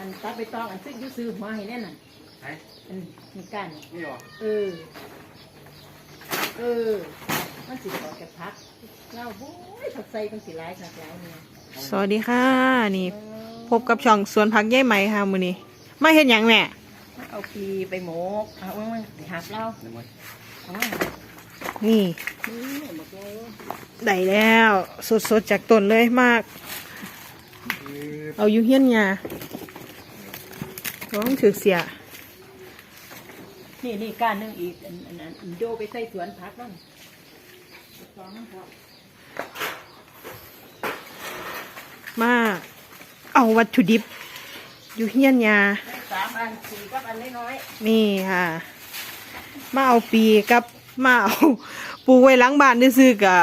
อันตัดไปตองอันซื้ออยูซื้อหัวให้แน่น่ะไหนอันนี่กันนี่หรอเออ เออ มันสิออกจากพักเราโอ้ยผักใส่กันสิหลายขนาดหลายเนี่ยสวัสดีค่ะ นี่ พบกับช่องสวนผักย่ายไหมค่ะมือนี้มาเห็นอย่างแม่เอาปีไปหมกเอาไว้มันสิหักเราเดี๋ยวมาเอาไว้นี่นี่หมดเลยได้แล้วสดๆจากต้นเลยมาก เอาอยู่เฮียนยา ร้องถือเสีย นี่นี่ก้านหนึงอีกอันอันอันอันโยไปใส่สวนพักบ้างสองมันพอมาเอาวัตถุดิบ อยู่เฮียนยาสามอันสี่กับอันน้อยนี่ค่ะ มาเอาปีกับมาเอาปลูกไว้หล้างบ้านซื้อๆกับ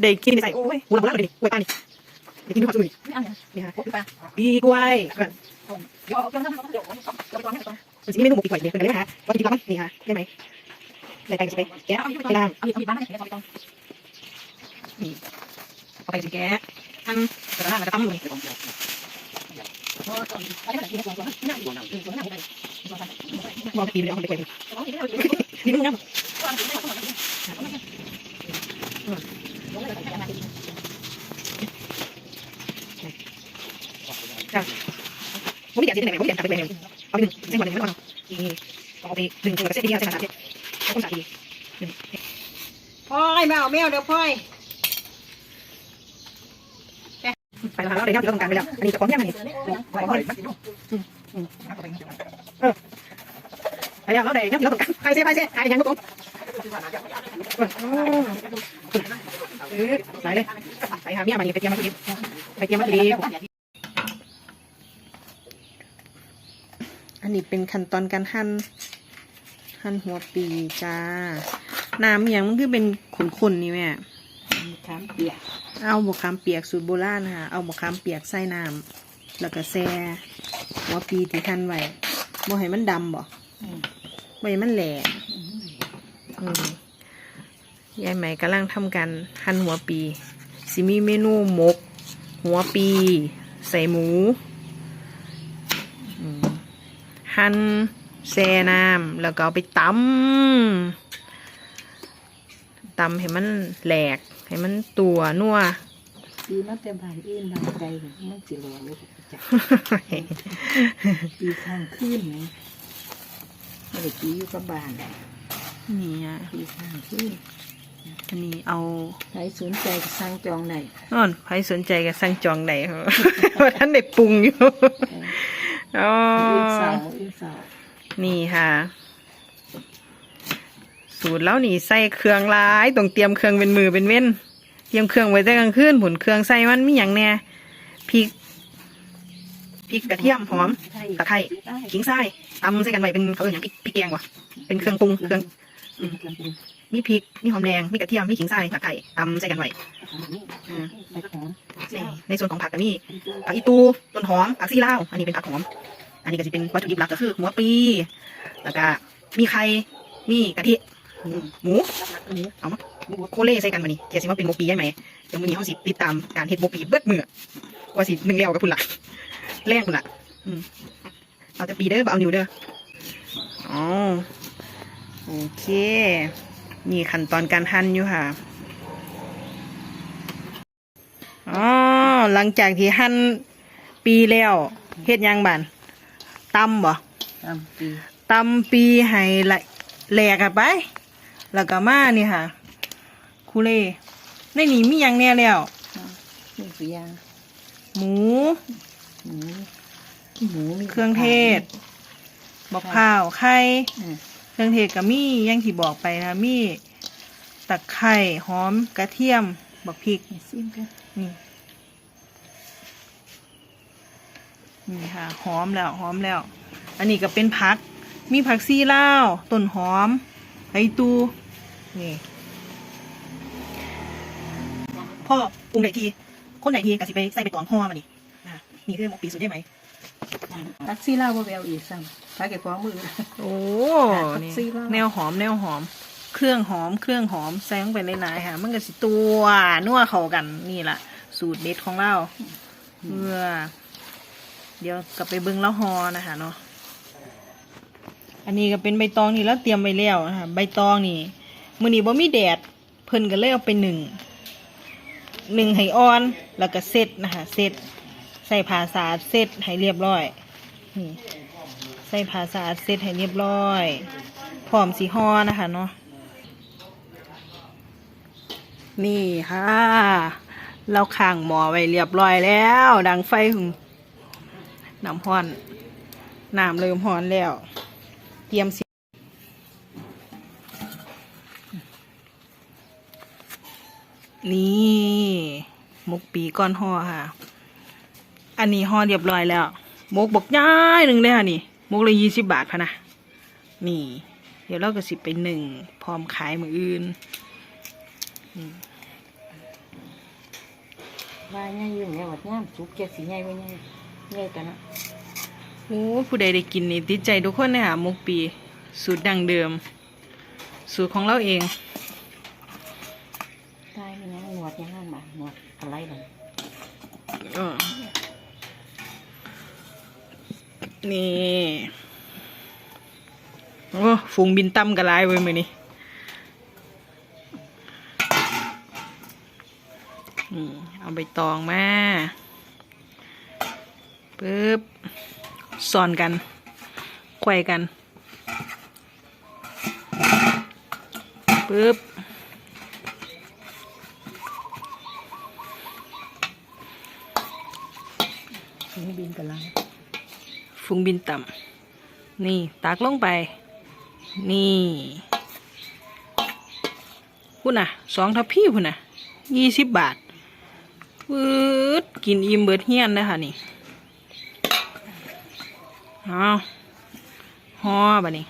ได้กินใส่โอ้ยกูรับแล้วเลยกล้วยป้านี่ได้กินข้าวสุยๆไม่เอาเนี่ยนี่ค่ะโอ้ยไปปีกล้วย เดี๋ยวเอาเครื่องเดี๋ยวเอาไปก่อนให้ก่มันจะมีเมนูหมกปีกล้วยเลยเป็นไงนะคะวัตถุดิบหลักมันนี่ค่ะได้ไหมได้ไปก็จะไปแกะเอาอีกไปล้างเอาอีกบ้านให้ไปก่อนนี่เอาไปจะแกะทั้งกระด้างกระตั้มเลยพอก่อนเอาไปก่อนเอาไปก่อนนั่งอยู่นั่งอยู่นั่งอยู่นั่งอยู่นั่งอยู่มองไปปีไปเลยเอาไปกล้วยเกเอาอีกนี่มึงนะ เอาอีกเอาอีกเอาอีก จ้ะ ผมไม่อยากจะไหนผมอยากจะไปไหนเอาไปหนึ่งเส้นวันหนึ่งไม่ต้องนี่เอาไปหนึ่งตัวกับเส้นที่เส้นสามเส้นเอาคนสามทีพ่อยแมาเอาแมวเดี๋ยวพ่อยไปแล้วเราได้ยอดที่เราต้องการไปแล้วอันนี้จะพร้อมยังไงไปแล้วเราได้ยอดที่เราต้องการไปเสียไปเสียหายยังก็ต้งเออใส่เลยใส่หาเมียมานี่ไปเตรียมมาทีไปเตรียมมาที นนี้เป็นขั้นตอนการหั่นหั่นหัวปีจ้า น้ำอย่างมันคือเป็นขุ่นๆนี่แม่ขามเปียก เอาบกคำเปียกสูตรโบราณค่ะ เอาบกคำเปียกใส่น้ำแล้วก็แช่หัวปีที่ทันไว้บ่ให้มันดำบ่บ่ให้มันแหลกอืมยายไหมกำลังทำการหั่นหัวปีสิมีเมนูหมก หัวปี ใส่หมูอืม หั่นแช่น้ำแล้วก็เอาไปตำตำให้มันแหลก ให้มันตัวนัวปีมันเต็มผ่านอื่นผ่านใจมันสิรอลูกจักปีข้างขึ้นไหมไม่ได้ปีอยู่กับบ้านนี่อะปีข้างขึ้นอันนี้เอาใครสนใจก็สั่งจองไหนนอนใครสนใจก็สั่งจองได้เหรอว่าท่านได้ปรุงอยู่ อ๋ออื่นสาวอื่นสาวนี่ค่ะ สูตรแล้วนี่ใส่เครื่องหลายต้องเตรียมเครื่องเป็นมือเป็นเว้น เตรียมเครื่องไว้แต่กลางคืนผลเครื่องใส่มันมีอย่างแน่พริกพริกกระเทียมหอมตะไคร้ขิงไส้ตำใส่กันไว้เป็นเขาเรียกอย่างพริกพริกแกงวะเป็นเครื่องปรุงเครื่องอื มเครื่องปรุงมีพริก มีหอมแดง มีกระเทียม มีขิงไส้ตะไคร้ตำใส่กันไว้อืมไปหอมในในส่วนของผักก็มีผักอีตู ต้นหอม ผักซี่ลาวอันนี้เป็นผักหอม อันนี้ก็จะเป็นวัตถุดิบหลักก็คือหัวปลีแล้วก็มีไข่ มีกะทิ หมูอันนี้เอามาโคเล่ใส่กันมานี่เดี๋ยวสิว่าเป็นโมปีใช่ไหมเดี๋ยวมื้อนี้เขาสิติดตามการเฮ็ดโมปีเบิดมือกว่าสิหนึ่งแล้วกับคุณล่ะแรงคุณล่ะอืมเอาแต่ปีเด้อบ่เอานิ้วเด้ออ๋อ โอเค นี่ขั้นตอนการหั่นอยู่ค่ะอ๋อหลังจากที่หั่นปีแล้วเฮ็ดหยังบันตำบ่ตามปีตำปีให้ละแหลกอะไป แล้วก็มานี่ค่ะคูเล่ในนี้มีหยังแน่แล้วนี่คือยางหมู หมู หมูมีเครื่องเทศบอกข้าว ไข่อืมเค รื่องเทศก็มีอยังที่บอกไปนะมีตะไคร้หอมกระเทียมบักพริกซิมกันนี่นี่ค่ะหอมแล้วหอมแล้ว อันนี้ก็เป็นผัก มีผักซีลาวต้นหอมไอตูนี่พ่อปรุงไหนทีคนไหนทีกะสิไปใส่ไปตองห่อมานี่อะนี่คือหมกปีสุดได้ไหมตักซี่ล่าบ่แววอีกซ้ำ ถ้าเก็บของมือ โอ้ผักนี่ซีลาวแนวหอมแนวหอม เครื่องหอมเครื่องหอมแซงไปหลายๆค่ะ มันก็สิตัวนัวเข้ากันนี่แหละสูตรเด็ดของเราเพื่อเดี๋ยวกลับไปเบิ้งแล้วฮอนะคะเนาะอันนี้ก็เป็นใบตองที่เราเตรียมไว้แล้วนะคะใบตองนี่มื้อนี้บ่มีแดดเพิ่นก็เลยเอาไปหนึ่งหนึ่งให้อ่อนแล้วก็เซตนะคะเซตใส่ผ้าสะอาดเซตให้เรียบร้อยนี่ ใส่ผ้าสะอาดเซตให้เรียบร้อยพร้อมสีห่อนะคะเนาะนี่ค่ะ เราข้างหมอไว้เรียบร้อยแล้ว ดังไฟหึงน้ำห้อนน้ำเริ่มห้อนแล้ว เตรียมสินี่หมกปีก้อนห่อค่ะ อันนี้ห่อเรียบร้อยแล้วหมกบกย้ายหนึ่งเลยค่ะนี่ มกเลยยี่สิบบาทพะนะนี่ เดี๋ยวเราก็สิไปหนึ่งพร้อมขายมืออื่นว่าใหญ่อยู่แม่วัดย่ามสุกแกสิใหญ่บ่ใหญ่ใหญ่กันเนาะโอ้ผู้ใดได้กินนี่ติดใจทุกคนเลยค่ะหมกปี สูตรดังเดิม สูตรของเราเองตายมันยังหนวดยังนั่นมาหนวดอะไรล่ะเออ นี่โอ้ฝูงบินตั้มกระไรเว้ยมือนี้นี่เอาใบตองมาปึ๊บสอนกันไขว้กันปึ๊บสิบินกันลัง ฟุ้งบินต่ำนี่ตักลงไป นี่พุ่นน่ะสองทัพพี่พุ่นน่ะยี่สิบบาทปื๊ดกินอิ่มเบิดเฮียนเลยค่ะนี่เอาห่อบ่นี่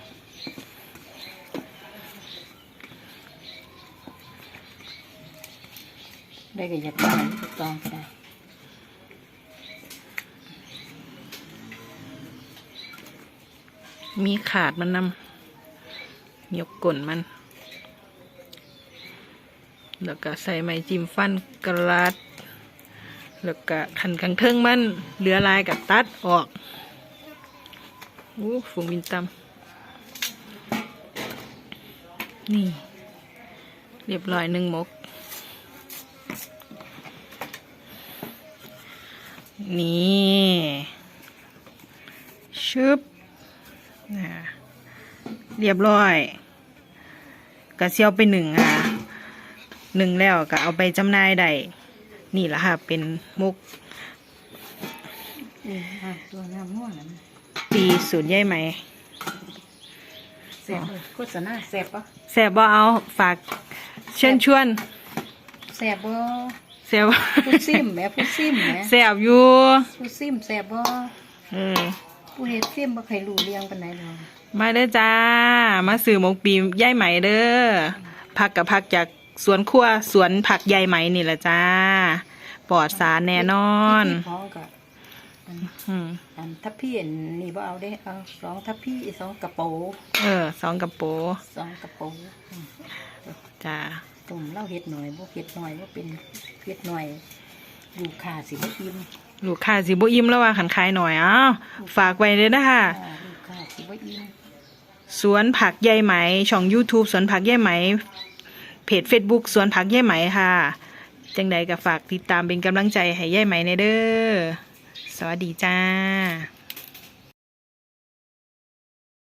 ได้ก็อยากได้ก็ตองก็ได้ มีขาดมันนำยกก้นมัน แล้วก็ใส่ไม้จิ้มฟันกระลัดแล้วก็ขันกังเทิงมันเหลือลายกับตัดออกอู้ฝูงบินตำนี่ เรียบร้อยหนึ่งมก นี่ชึบ เรียบร้อยก็เซียวไปหนึ่งอะหนึ่งแล้วก็เอาไปจำหน่ายได้ นี่แหละค่ะ เป็นมุกอืมอะตัวน้ำนัวนั่นปีสูตรใยไหมแซ่บเลยโฆษณาแซ่บปะแซบบ่เอาฝากเชิญชวนแซ่บบ่แซบบ่ผู้ซิมแหม่ผู้ซิมแหม่แซบอยู่ผู้ซิมแซ่บบ่เออ ผู้เฮ็ดซิมบ่ใครรู้เรื่องปานใดหรอกมาเด้อจ้า มาซื้อหมกปีใยไหมเด้อผักกับผักจากสวนครัวสวนผักใยไหมนี่แหละจ้า ปลอดสารแน่นอนที่ท้องก็อันอืมอันทัพพี่อันนี่บ่เอาเด้เอาสองทัพพี่สองกระโปรงเออสองกระโปสองกระโปรงอืมจ้า ตุ่มเล่าเฮ็ดหน่อยบ่เฮ็ดหน่อยบ่เป็นเฮ็ดหน่อยอยู่ค่าสิบ่อิ่ม ลูกค้าสิบ่อิ่มแล้วว่าขันขายหน่อยอ้าวฝากไว้เลยนะคะอ่าอยู่ค่าสิบ่อิ่มสวนผักใยไหม ช่อง YouTube สวนผักใยไหม เพจ Facebook สวนผักใยไหมค่ะ จังใดก็ฝากติดตามเป็นกำลังใจให้ใยไหมในเด้อ สวัสดีจ้า